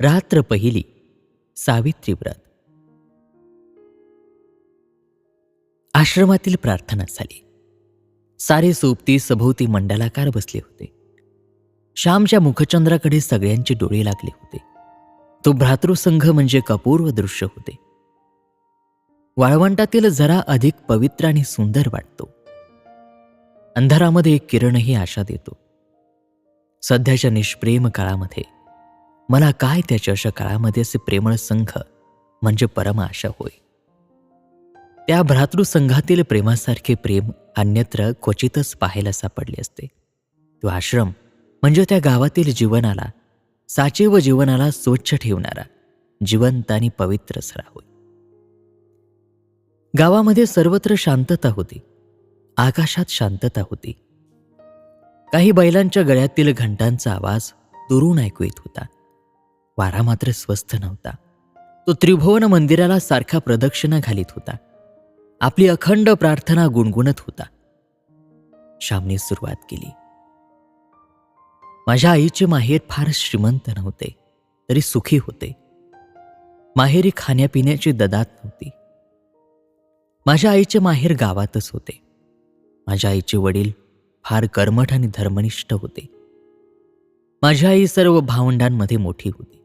रात्र पहिली सावित्री व्रत आश्रमातील प्रार्थना झाली. सारे सोबती सभोवती मंडलाकार बसले होते. श्यामच्या मुखचंद्राकडे सगळ्यांचे डोळे लागले होते. तो भ्रातृसंघ म्हणजे कपूर्व दृश्य होते. वाळवंटातील जरा अधिक पवित्र आणि सुंदर वाटतो. अंधारामध्ये एक किरणही आशा देतो. सध्याच्या निष्प्रेम काळामध्ये मला काय त्याच्या अशा काळामध्ये असे प्रेमळ संघ म्हणजे परम आशा होय? त्या भ्रातृसंघातील प्रेमासारखे प्रेम अन्यत्र क्वचितच पाहायला सापडले असते. तो आश्रम म्हणजे त्या गावातील जीवनाला साचे व जीवनाला स्वच्छ ठेवणारा जिवंत आणि पवित्र सरा होय. गावामध्ये सर्वत्र शांतता होती. आकाशात शांतता होती. काही बैलांच्या गळ्यातील घंटांचा आवाज दुरून ऐकू येत होता. वारा मात्र स्वस्थ नव्हता. तो त्रिभुवन मंदिराला सारखा प्रदक्षिणा घालीत होता. आपली अखंड प्रार्थना गुणगुणत होता. श्यामने सुरुवात केली. माझ्या आईचे माहेर फार श्रीमंत नव्हते तरी सुखी होते. माहेरी खाण्यापिण्याची ददात नव्हती. माझ्या आईचे माहेर गावातच होते. माझ्या आईचे वडील फार कर्मठ आणि धर्मनिष्ठ होते. माझी आई सर्व भावंडांमध्ये मोठी होती.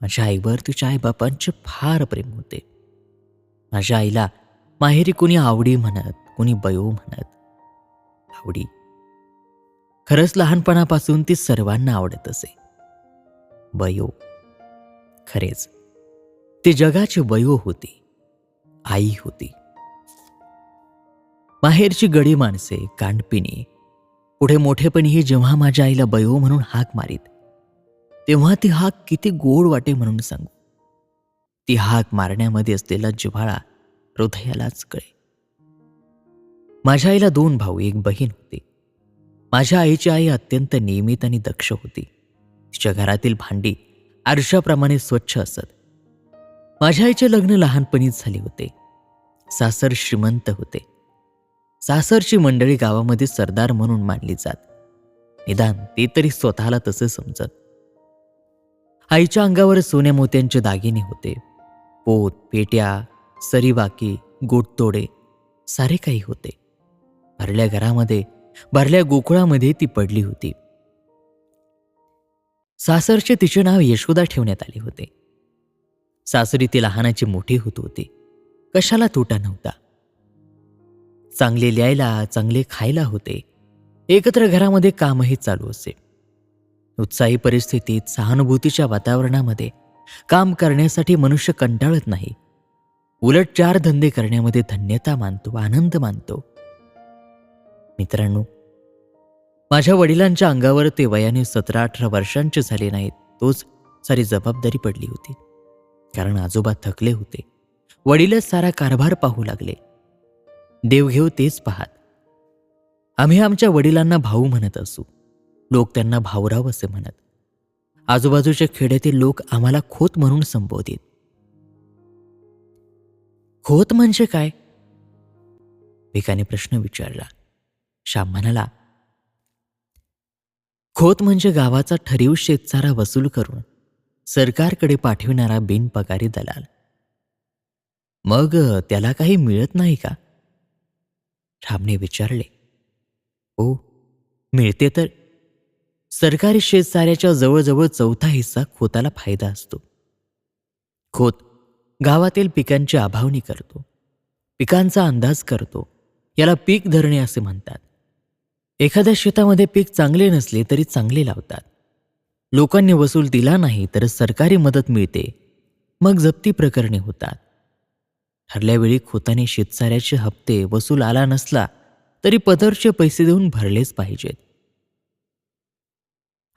माझ्या आईवर तिच्या आईबापांचे फार प्रेम होते. माझ्या आईला माहेरी कुणी आवडी म्हणत कुणी बयो म्हणत. आवडी. खरंच लहानपणापासून ती सर्वांना आवडत असे. बयो. खरेच. ती जगाची बयो होती. आई होती. माहेरची गडी माणसे कांडपिणी पुढे मोठेपणीही जेव्हा माझ्या आईला बयो म्हणून हाक मारीत तेव्हा ती हाक किती गोड वाटे म्हणून सांगू. ती हाक मारण्यामध्ये असलेला जिव्हाळा हृदयालाच कळे माझ्या आईला दोन भाऊ एक बहीण होती. माझ्या आईची आई अत्यंत नियमित आणि दक्ष होती. तिच्या घरातील भांडी आरशाप्रमाणे स्वच्छ असत. माझ्या आईचे लग्न लहानपणीच झाले होते. सासर श्रीमंत होते. सासरची मंडळी गावामध्ये सरदार म्हणून मानली जात. निदान ते तरी स्वतःला तसे समजत. आईच्या अंगावर सोन्या मोत्यांचे दागिने होते. पोत पेट्या सरीबाकी गोटतोडे सारे काही होते. भरल्या घरामध्ये भरल्या गोकुळामध्ये ती पडली होती. सासरचे तिचे नाव यशोदा ठेवण्यात आले होते. सासरी ती लहानाची मोठी होत होती. कशाला तोटा नव्हता. चांगले लिहायला चांगले खायला होते. एकत्र घरामध्ये कामही चालू असे. उत्साही परिस्थितीत सहानुभूतीच्या वातावरणामध्ये काम करण्यासाठी मनुष्य कंटाळत नाही. उलट चार धंदे करण्यामध्ये धन्यता मानतो आनंद मानतो. मित्रांनो माझ्या वडिलांच्या अंगावर ते वयाने सतरा अठरा वर्षांचे झाले नाहीत तोच सारी जबाबदारी पडली होती. कारण आजोबा थकले होते. वडीलच सारा कारभार पाहू लागले. देवघेव तेच पाहात. आम्ही आमच्या वडिलांना भाऊ म्हणत असू. लोक त्यांना भाऊराव असे म्हणत. आजूबाजूच्या खेड्यातील लोक आम्हाला खोत म्हणून संबोधित. खोत म्हणजे काय? भिकाने प्रश्न विचारला. श्याम म्हणाला खोत म्हणजे गावाचा ठरीव शेतचारा वसूल करून सरकारकडे पाठविणारा बिनपगारी दलाल. मग त्याला काही मिळत नाही का? श्यामने विचारले. ओ मिळते तर सरकारी शेतसाऱ्याच्या जवळजवळ चौथा हिस्सा खोताला फायदा असतो. खोत गावातील पिकांची आभावणी करतो. पिकांचा अंदाज करतो. याला पीक धरणे असे म्हणतात. एखाद्या शेतामध्ये पीक चांगले नसले तरी चांगले लावतात. लोकांनी वसूल दिला नाही तर सरकारी मदत मिळते. मग जप्ती प्रकरणे होतात. ठरल्यावेळी खोताने शेतसाऱ्याचे हप्ते वसूल आला नसला तरी पदरचे पैसे देऊन भरलेच पाहिजेत.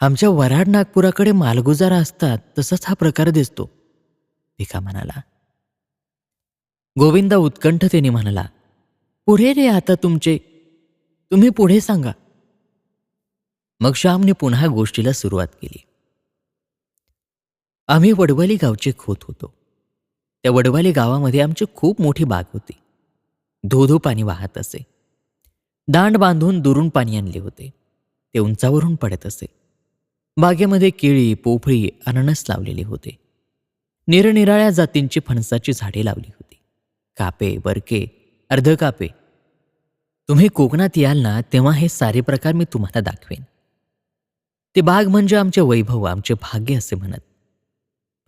आमच्या वराड नागपुराकडे मालगुजारा असतात तसाच हा प्रकार दिसतो. भिका म्हणाला गोविंदा उत्कंठतेने म्हणाला पुढे रे आता तुमचे तुम्ही पुढे सांगा. मग श्यामने पुन्हा गोष्टीला सुरुवात केली. आम्ही वडवली गावचे खोत होतो. त्या वडवाली गावामध्ये आमची खूप मोठी बाग होती. धोधो पाणी वाहत असे. दांड बांधून दुरून पाणी आणले होते. ते उंचावरून पडत असे. बागेमध्ये केळी पोफळी अननस लावलेले होते. निरनिराळ्या जातींची फणसाची झाडे लावली होती. कापे बरके अर्ध कापे तुम्ही कोकणात याल ना तेव्हा हे सारे प्रकार मी तुम्हाला दाखवेन. ते बाग म्हणजे आमचे वैभव आमचे भाग्य असे म्हणत.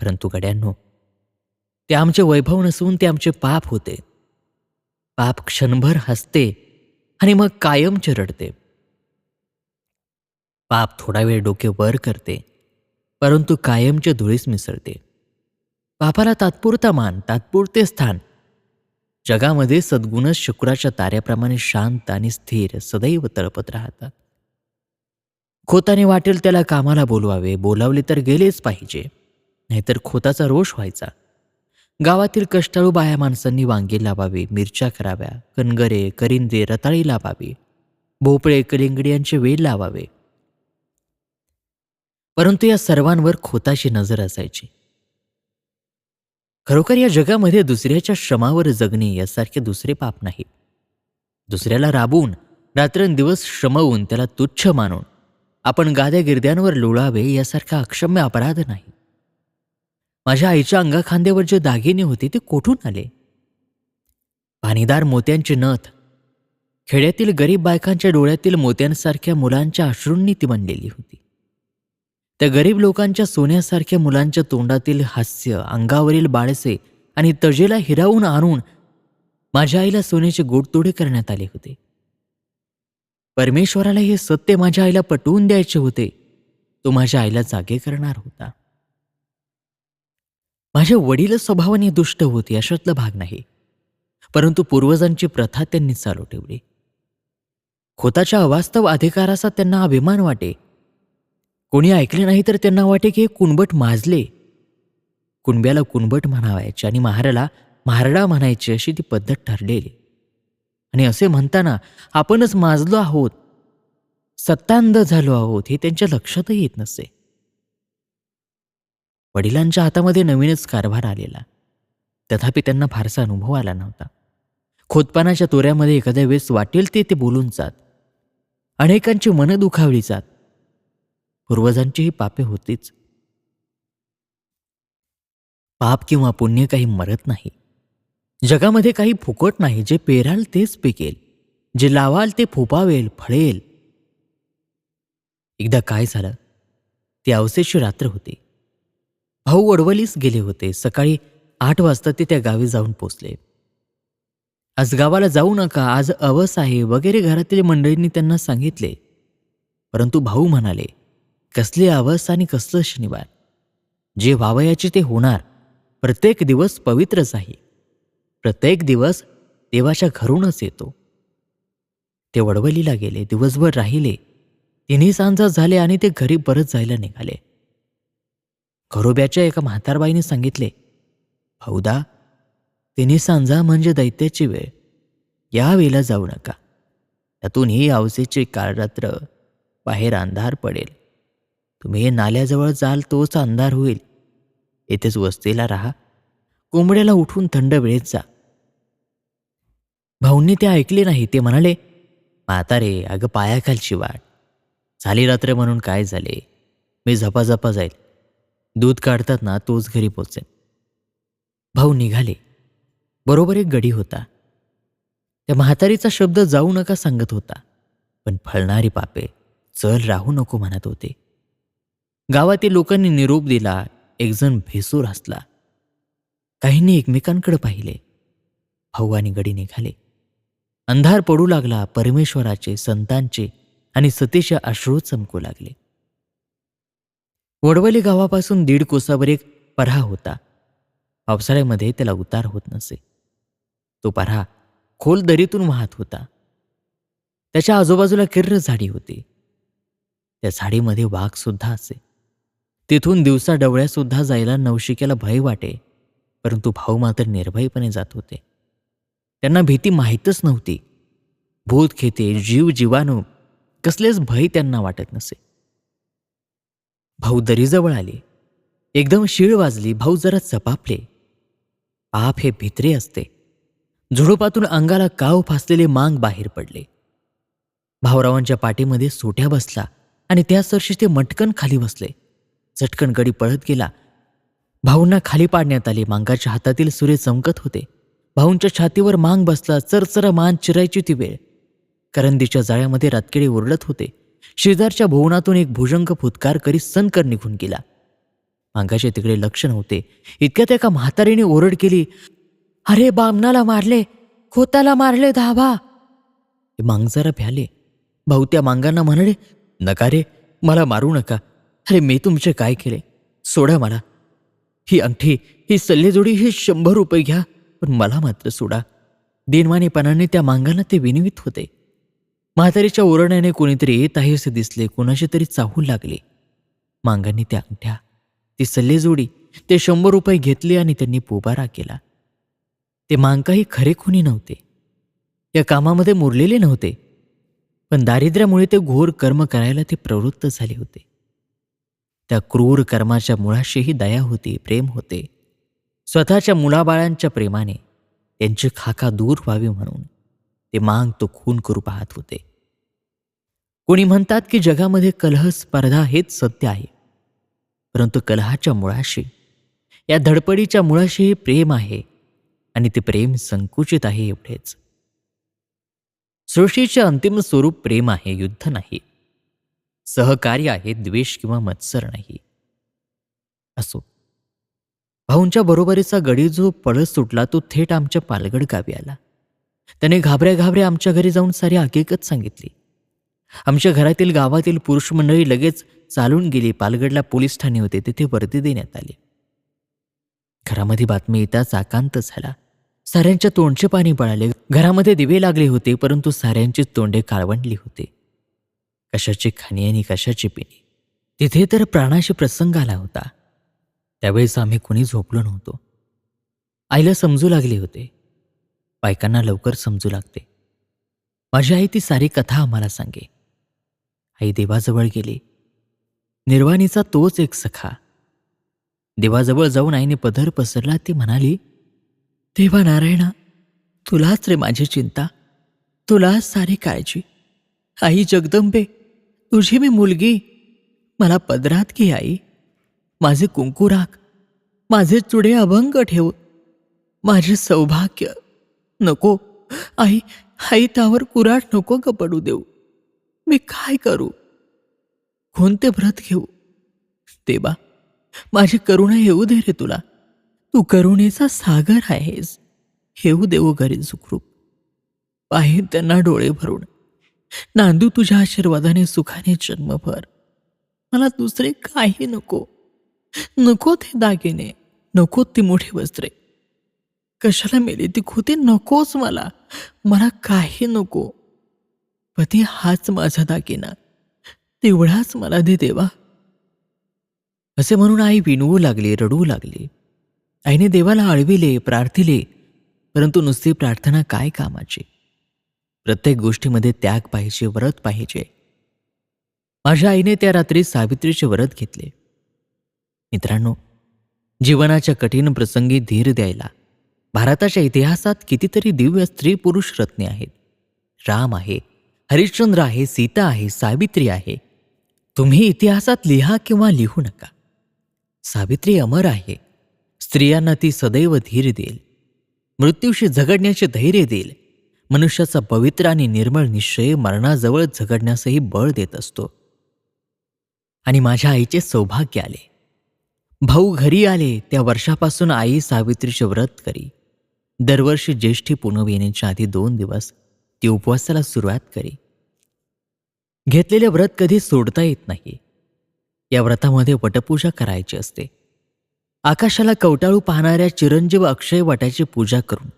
परंतु गड्यांनो ते आमचे वैभव नसून ते आमचे पाप होते. पाप क्षणभर हसते आणि मग कायमचे रडते. पाप थोडा वेळ डोके वर करते परंतु कायमच्या धुळीस मिसळते. पापाला तात्पुरता मान तात्पुरते स्थान. जगामध्ये सद्गुणच शुक्राच्या ताऱ्याप्रमाणे शांत आणि स्थिर सदैव तळपत राहतात. खोताने वाटेल त्याला कामाला बोलवावे बोलावले तर गेलेच पाहिजे नाहीतर खोताचा रोष व्हायचा. गावातील कष्टाळू बाया माणसांनी वांगे लावावे मिरच्या कराव्या कणगरे करिंदे रताळी लावावी. भोपळे कलिंगडी यांचे वेल लावावे. परंतु या सर्वांवर खोताची नजर असायची. खरोखर या जगामध्ये दुसऱ्याच्या श्रमावर जगणे यासारखे दुसरे पाप नाही. दुसऱ्याला राबवून रात्रंदिवस श्रमवून त्याला तुच्छ मानून आपण गाद्या गिरद्यांवर लोळावे यासारखा अक्षम्य अपराध नाही. माझ्या आईच्या अंगाखांद्यावर जे दागिने होते ते कोठून आले? पाणीदार मोत्यांची नथ खेड्यातील गरीब बायकांच्या डोळ्यातील मोत्यांसारख्या मुलांच्या अश्रूंनी ती बनलेली होती. त्या गरीब लोकांच्या सोन्यासारख्या मुलांच्या तोंडातील हास्य अंगावरील बाळसे आणि तजेला हिरावून आणून माझ्या आईला सोन्याचे गोडतोडे करण्यात आले होते. परमेश्वराला हे सत्य माझ्या आईला पटवून द्यायचे होते तो माझ्या आईला जागे करणार होता. माझे वडील स्वभावाने दुष्ट होते अशातला भाग नाही परंतु पूर्वजांची प्रथा त्यांनी चालू ठेवली. खोताच्या अवास्तव अधिकाराचा त्यांना अभिमान वाटे कोणी ऐकले नाही तर त्यांना वाटे की हे कुणबट माजले. कुणब्याला कुणबट म्हणावायचे आणि महाराला महारडा म्हणायची अशी ती पद्धत ठरलेली. आणि असे म्हणताना आपणच माजलो आहोत. सत्तांध झालो आहोत हे त्यांच्या लक्षातही येत नसे. वडिलांच्या हातामध्ये नवीनच कारभार आलेला. तथापि त्यांना फारसा अनुभव आला नव्हता. खोदपानाच्या तोऱ्यामध्ये एखाद्या वेळेस वाटेल ते ते बोलून जात. अनेकांची मनं दुखावली जात. पूर्वजांचीही पापे होतीच. पाप किंवा पुण्य काही मरत नाही. जगामध्ये काही फुकट नाही जे पेराल तेच पिकेल. जे लावाल ते फुपावेल फळेल. एकदा काय झालं? ती अवशेष रात्र होती. भाऊ वडवलीस गेले होते. सकाळी आठ वाजता ते त्या गावी जाऊन पोचले. आज गावाला जाऊ नका. आज अवस आहे. वगैरे घरातील मंडळींनी त्यांना सांगितले. परंतु भाऊ म्हणाले कसली आवाज आणि कसलं शनिवार? जे व्हावयाचे ते होणार. प्रत्येक दिवस पवित्रच आहे. प्रत्येक दिवस देवाच्या घरूनच येतो. ते वडवलीला गेले दिवसभर राहिले. तिन्ही सांजा झाले आणि ते घरी परत जायला निघाले. घरोब्याच्या एका म्हातारबाईने सांगितले भाऊदा तिन्ही सांजा म्हणजे दैत्याची वेळ. या वेळेला जाऊ नका. त्यातून ही आवसेची काळरात्र बाहेर अंधार पडेल. तुम्ही नाल्याजवळ जाल तोच अंधार होईल. येथेच वस्तीला राहा. कोंबड्याला उठून थंड वेळेत जा. भाऊंनी ते ऐकले नाही ते म्हणाले म्हातारे अगं पायाखालची वाट. झाली रात्र म्हणून काय झाले? मी झपाझपा जाईल. दूध काढतात ना तोच घरी पोचेन. भाऊ निघाले. बरोबर एक गडी होता. त्या म्हातारीचा शब्द जाऊ नका सांगत होता. पण फळणारी पापे चल राहू नको म्हणत होते. गावातील लोकांनी निरोप दिला एकजण भेसूर हसला. काहींनी एकमेकांकडे पाहिले. भाऊ आणि गडी निघाले. अंधार पडू लागला परमेश्वराचे संतांचे आणि सतीचे अश्रू चमकू लागले. वडवली गावापासून दीड कोसावर एक परा होता. पावसाळ्यामध्ये त्याला उतार होत नसे. तो परा खोल दरीतून वाहत होता. त्याच्या आजूबाजूला किर्र झाडी होती. त्या झाडीमध्ये वाघ सुद्धा असे. तिथून दिवसा डवळ्यासुद्धा जायला नवशिक्याला भय वाटे परंतु भाऊ मात्र निर्भयपणे जात होते. त्यांना भीती माहीतच नव्हती. भूत खेते जीव जीवाणू कसलेच भय त्यांना वाटत नसे. भाऊ दरीजवळ आले. एकदम शीळ वाजली भाऊ जरा चपापले. पाप हे भित्रे असते. झुडुपातून अंगाला काव फासलेले मांग बाहेर पडले. भाऊरावांच्या पाठीमध्ये सोट्या बसला आणि त्या सरशी ते मटकन खाली बसले. झटकन गडी पळत गेला. भाऊंना खाली पाडण्यात आले. मांगाच्या हातातील सुरे चमकत होते. भाऊंच्या छातीवर मांग बसला. चरचर मान चिरायची ती वेळ. करंदीच्या जाळ्यामध्ये रातकिडे ओरडत होते. शेजारच्या भुवनातून एक भुजंग फुतकार करीत सनकर निघून गेला. मांगाचे तिकडे लक्ष नव्हते. इतक्यात एका म्हातारीने ओरड केली अरे बामनाला मारले खोताला मारले धाबा. हे मांग जरा भ्याले. भाऊ त्या मांगांना म्हणाले नका रे मला मारू नका. अरे मी तुमचे काय केले? सोडा मला. ही अंगठी ही सल्लेजोडी ही शंभर रुपये घ्या पण मला मात्र सोडा. दिनवाणीपणाने त्या मांगांना ते विनवित होते. म्हातारीच्या ओरडण्याने कोणीतरी येत आहे असे दिसले कोणाशी तरी चाहू लागले. मांगांनी त्या अंगठ्या ती सल्लेजोडी ते शंभर रुपये घेतले आणि त्यांनी पोबारा केला. ते मांकाही खरे खुनी नव्हते. या कामामध्ये मुरलेले नव्हते. पण दारिद्र्यामुळे ते घोर कर्म करायला ते प्रवृत्त झाले होते. त्या क्रूर कर्माच्या मुळाशीही दया होती प्रेम होते. स्वतःच्या मुलाबाळांच्या प्रेमाने त्यांची खाका दूर व्हावी म्हणून ते मांग तो खून करू पाहत होते. कोणी म्हणतात की जगामध्ये कलह स्पर्धा हेच सत्य आहे. परंतु कलहाच्या मुळाशी या धडपडीच्या मुळाशी प्रेम आहे आणि ते प्रेम संकुचित आहे एवढेच. सृष्टीचे अंतिम स्वरूप प्रेम आहे युद्ध नाही. सहकार्य आहे द्वेष किंवा मत्सर नाही. असो. भाऊंच्या बरोबरीचा गडी जो पळत सुटला तो थेट आमच्या पालगड गावी आला. त्याने घाबऱ्या घाबऱ्या आमच्या घरी जाऊन सारी हकीकत सांगितली. आमच्या घरातील गावातील पुरुष मंडळी लगेच चालून गेली पालगडला पोलीस ठाणे होते तिथे वर्दी देण्यात आली. घरामध्ये बातमी येताच आकांत झाला. साऱ्यांच्या तोंडचे पाणी पळाले घरामध्ये दिवे लागले होते परंतु साऱ्यांची तोंडे काळवंडली होते. कशाची खाणी आणि कशाची पिणी. तिथे तर प्राणाशी प्रसंग आला होता. त्यावेळेस आम्ही कुणी झोपलो नव्हतो. आईला समजू लागले होते. बायकांना लवकर समजू लागते. माझी आई ती सारी कथा आम्हाला सांगे. आई देवाजवळ गेली. निर्वाणीचा तोच एक सखा. देवाजवळ जाऊन आईने पदर पसरला ती म्हणाली देवा नारायणा तुलाच रे माझी चिंता. तुलाच सारी काळजी. आई जगदंबे तुझी मी मुलगी. मला पदरात घे आई. माझे कुंकू राख. माझे चुडे अभंग ठेव. माझे सौभाग्य. नको. आई आई त्यावर कुराट नको ग पडू देऊ. मी काय करू? कोणते व्रत घेऊ. देवा माझी करुणा येऊ दे रे तुला. तू करुणेचा सागर आहेस. येऊ देऊ घरी सुखरूप. पाहिन त्यांना डोळे भरून. नांदू तुझ्या आशीर्वादाने सुखाने जन्मभर. मला दुसरे काही नको. नको ते दागिने नको ती मोठी वस्त्रे. कशाला मेली ती खोती नकोच मला. मला काही नको. पती हाच माझा दागिना. तेवढाच मला दे देवा. असे म्हणून आई विणवू लागली रडू लागली. आईने देवाला आळविले प्रार्थिले परंतु नुसती प्रार्थना काय कामाची? प्रत्येक गोष्टीमध्ये त्याग पाहिजे व्रत पाहिजे. माझ्या आईने त्या रात्री सावित्रीचे व्रत घेतले. मित्रांनो जीवनाच्या कठीण प्रसंगी धीर द्यायला भारताच्या इतिहासात कितीतरी दिव्य स्त्री पुरुष रत्ने आहेत. राम आहे हरिश्चंद्र आहे सीता आहे सावित्री आहे. तुम्ही इतिहासात लिहा किंवा लिहू नका. सावित्री अमर आहे स्त्रियांना ती सदैव धीर देईल. मृत्यूशी झगडण्याचे धैर्य देईल. मनुष्याचा पवित्र आणि निर्मळ निश्चय मरणाजवळ झगडण्यासही बळ देत असतो. आणि माझ्या आईचे सौभाग्य आले. भाऊ घरी आले त्या वर्षापासून आई सावित्रीचे व्रत करी. दरवर्षी ज्येष्ठी पुनव येण्याच्या आधी दोन दिवस ती उपवासाला सुरुवात करी. घेतलेले व्रत कधी सोडता येत नाही. या व्रतामध्ये वटपूजा करायची असते. आकाशाला कवटाळू पाहणाऱ्या चिरंजीव अक्षय वटाची पूजा करून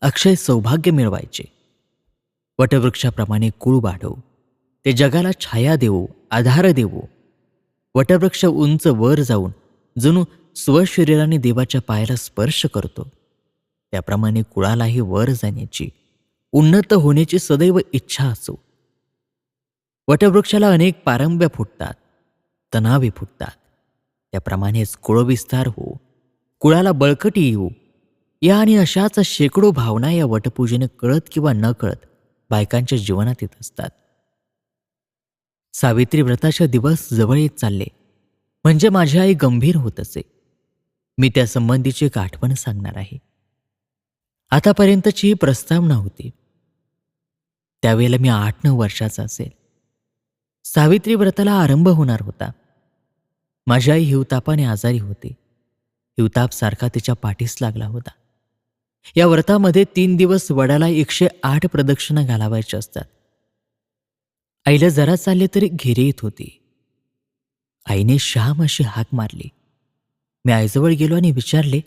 अक्षय सौभाग्य मिळवायचे. वटवृक्षाप्रमाणे कुळ वाढवू ते जगाला छाया देवो आधार देवो. वटवृक्ष उंच वर जाऊन जणू स्वशरीराने देवाच्या पायाला स्पर्श करतो. त्याप्रमाणे कुळालाही वर जाण्याची उन्नत होण्याची सदैव इच्छा असो. वटवृक्षाला अनेक पारंब्या फुटतात तणावे फुटतात. त्याप्रमाणेच कुळविस्तार हो. कुळाला बळकटी येऊ. या आणि अशाच शेकडो भावना या वटपूजेने कळत किंवा न कळत बायकांच्या जीवनात येत असतात. सावित्री व्रताचे दिवस जवळ येत चालले. म्हणजे माझी आई गंभीर होत असे. मी त्या संबंधीची एक आठवण सांगणार आहे. आतापर्यंतची ही प्रस्तावना होती. त्यावेळेला मी आठ नऊ वर्षाचा असेल. सावित्री व्रताला आरंभ होणार होता. माझी आई हिवतापाने आजारी होती. हिवताप सारखा तिच्या पाठीस लागला होता. या व्रतामध्ये तीन दिवस वडाला एकशे आठ प्रदक्षिणा घालावायच्या असतात. आईला जरा चालले तरी घेरे येत होती. आईने श्याम अशी हाक मारली. मी आईजवळ गेलो आणि विचारले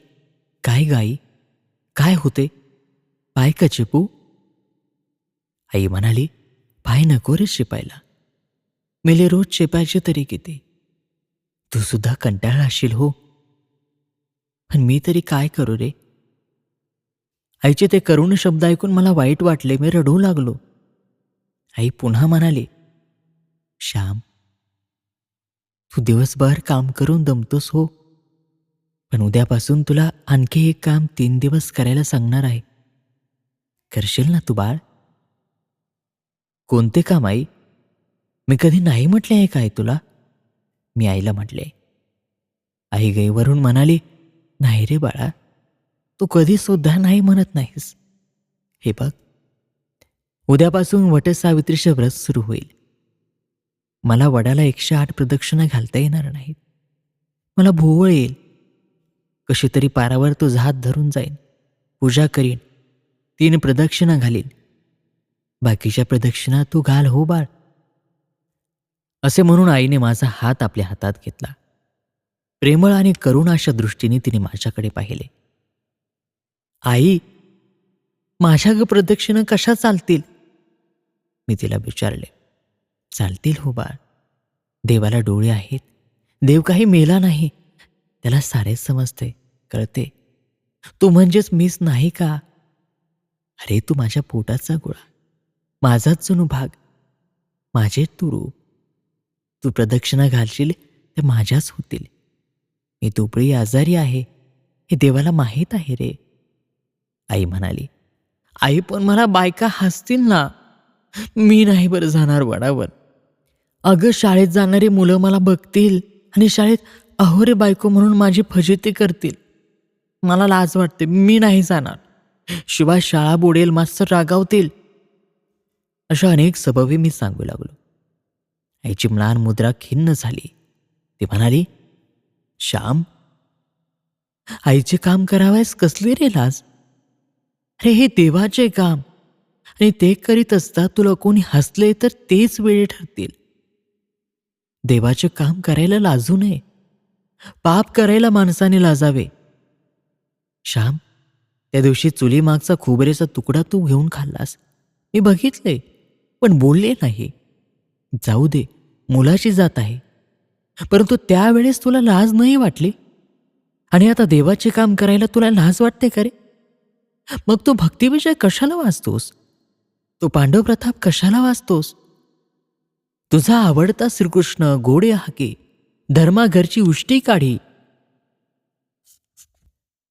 काय गाई काय होते? पाय का चिपू? आई म्हणाली पाय नको रे शिपायला मेले रोज चिपायचे तरी किती? तू सुद्धा कंटाळा असशील हो. पण मी तरी काय करू रे? आईचे ते करुण शब्द ऐकून मला वाईट वाटले मी रडू लागलो. आई पुन्हा म्हणाली श्याम तू दिवसभर काम करून दमतोस हो. पण उद्यापासून तुला आणखी एक काम तीन दिवस करायला सांगणार आहे. करशील ना तू बाळ. कोणते काम आई? मी कधी नाही म्हटले आहे काय तुला? मी आईला म्हटले. आई गईवरून म्हणाली नाही रे बाळा तू कधी सुद्धा नाही म्हणत नाहीस. हे बघ. उद्यापासून वटसावित्रीचे व्रत सुरू होईल. मला वडाला एकशे आठ प्रदक्षिणा घालता येणार नाहीत. मला भोवळ येईल. कशी तरी पारावर तो हात धरून जाईन. पूजा करीन. तीन प्रदक्षिणा घालीन. बाकीच्या प्रदक्षिणा तू घाल हो बाळ. असे म्हणून आईने माझा हात आपल्या हातात घेतला. प्रेमळ आणि करुणाच्या दृष्टीने तिने माझ्याकडे पाहिले. आई माझ्या ग प्रदक्षिणा कशा चालतील? मी तिला विचारले. चालतील हो बाळ. देवाला डोळे आहेत. देव काही मेला नाही. त्याला सारे समजते कळते. तू म्हणजेच मीच नाही का? अरे तू माझ्या पोटाचा गोळा. माझाच जणू भाग. माझे तू रूप. तू प्रदक्षिणा घालशील ते माझ्याच होतील. मी दुबळी आजारी आहे. हे देवाला माहीत आहे रे. आई म्हणाली आई पण मला बायका हसतील ना. मी नाही बरं जाणार वडावर. अगं शाळेत जाणारी मुलं मला बघतील आणि शाळेत अहोरे बायको म्हणून माझी फजिती करतील. मला लाज वाटते मी नाही जाणार. शिवाय शाळा बुडेल मास्तर रागावतील. अशा अनेक सबबी मी सांगू लागलो. आईची म्लान मुद्रा खिन्न झाली. ती म्हणाली श्याम आईचे काम करावयास कसली रे लाज? अरे हे देवाचे काम. आणि ते करीत असता तुला कोणी हसले तर तेच वेळे ठरतील. देवाचे काम करायला लाजू नये. पाप करायला माणसाने लाजावे. श्याम त्या दिवशी चुलीमागचा खोबरेचा तुकडा तू घेऊन खाल्लास. मी बघितले पण बोलले नाही. जाऊ दे मुलाची जात आहे. परंतु त्यावेळेस तुला लाज नाही वाटली? आणि आता देवाचे काम करायला तुला लाज वाटते का रे? मग तू भक्तिविजय कशाला वाचतोस? तू पांडव प्रताप कशाला वाचतोस? तुझा आवडता श्रीकृष्ण गोडे हाके धर्माघरची उष्टी काढी.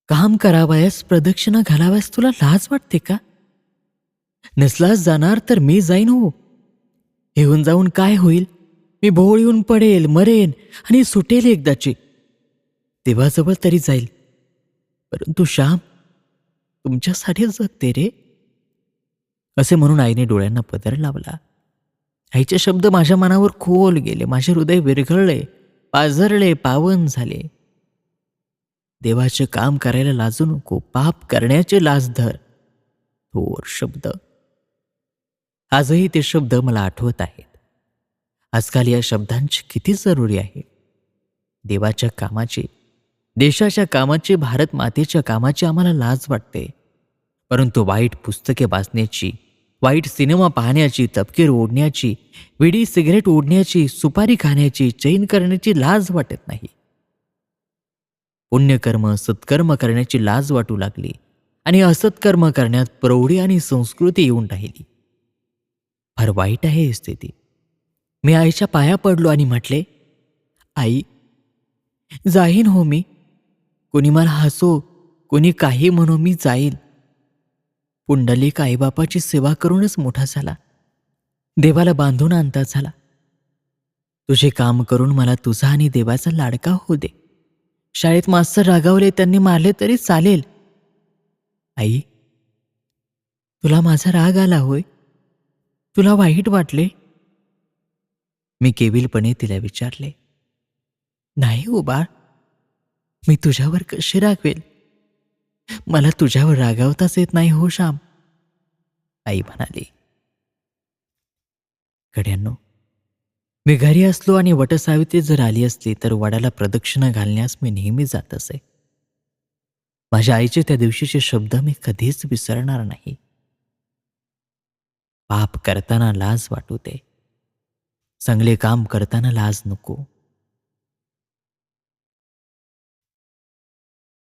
काम करावयास प्रदक्षिणा घालावयास तुला लाज वाटते का? नसलास जाणार तर मी जाईन हो. येऊन जाऊन काय होईल? मी भोवळ येऊन पडेल मरेन आणि सुटेल एकदाची. तेव्हाजवळ तरी जाईल. परंतु श्याम तुमच्यासाठी जगते रे. असे म्हणून आईने डोळ्यांना पदर लावला. आईचे शब्द माझ्या मनावर खोल गेले माझे हृदय विरघळले पाझरले पावन झाले. देवाचे काम करायला लाजू नको पाप करण्याचे लाज धर थोर शब्द. आजही ते शब्द मला आठवत आहेत. आजकाल या शब्दांची किती जरुरी आहे. देवाच्या कामाची देशाच्या कामाची भारत मातेच्या कामाची आम्हाला लाज वाटते. परंतु वाईट पुस्तके वाचण्याची वाईट सिनेमा पाहण्याची तपकीर ओढण्याची विडी सिगरेट ओढण्याची सुपारी खाण्याची चैन करण्याची लाज वाटत नाही. पुण्यकर्म सत्कर्म करण्याची लाज वाटू लागली आणि असत्कर्म करण्यात प्रौढी आणि संस्कृती येऊन राहिली. फार वाईट आहे ही स्थिती. मी आईच्या पाया पडलो आणि म्हटले आई जाईन हो मी. कोणी मला हसो कोणी काही म्हणू मी जाईल. पुंडलिक आईबापाची सेवा करूनच मोठा झाला. देवाला बांधून आणता झाला. तुझे काम करून मला तुझा आणि देवाचा लाडका होऊ दे. शाळेत मास्तर रागावले त्यांनी मारले तरी चालेल. आई तुला माझा राग आला होय? तुला वाईट वाटले? मी केविलपणे तिला विचारले. नाही हो बाळ मी तुझ्यावर कशी रागवेल? मला तुझ्यावर रागावताच येत नाही हो श्याम. आई म्हणाली कड्यांनो मी घरी असलो आणि वटसावित्री जर आली असली तर वडाला प्रदक्षिणा घालण्यास मी नेहमी जात असे. माझ्या आईचे त्या दिवशीचे शब्द मी कधीच विसरणार नाही. पाप करताना लाज वाटू दे. चांगले काम करताना लाज नको.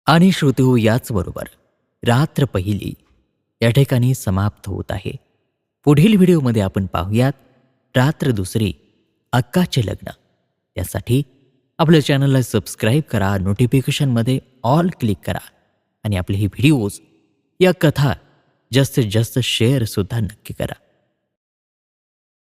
आणि श्रुतू याचबरोबर रात्र पहिली या ठिकाणी समाप्त होत आहे. पुढील व्हिडिओमध्ये आपण पाहूयात रात्र दुसरी अक्काचे लग्न. त्यासाठी आपल्या चॅनलला सबस्क्राईब करा नोटिफिकेशनमध्ये ऑल क्लिक करा आणि आपले हे व्हिडिओज या कथा जास्तीत जास्त शेअरसुद्धा नक्की करा.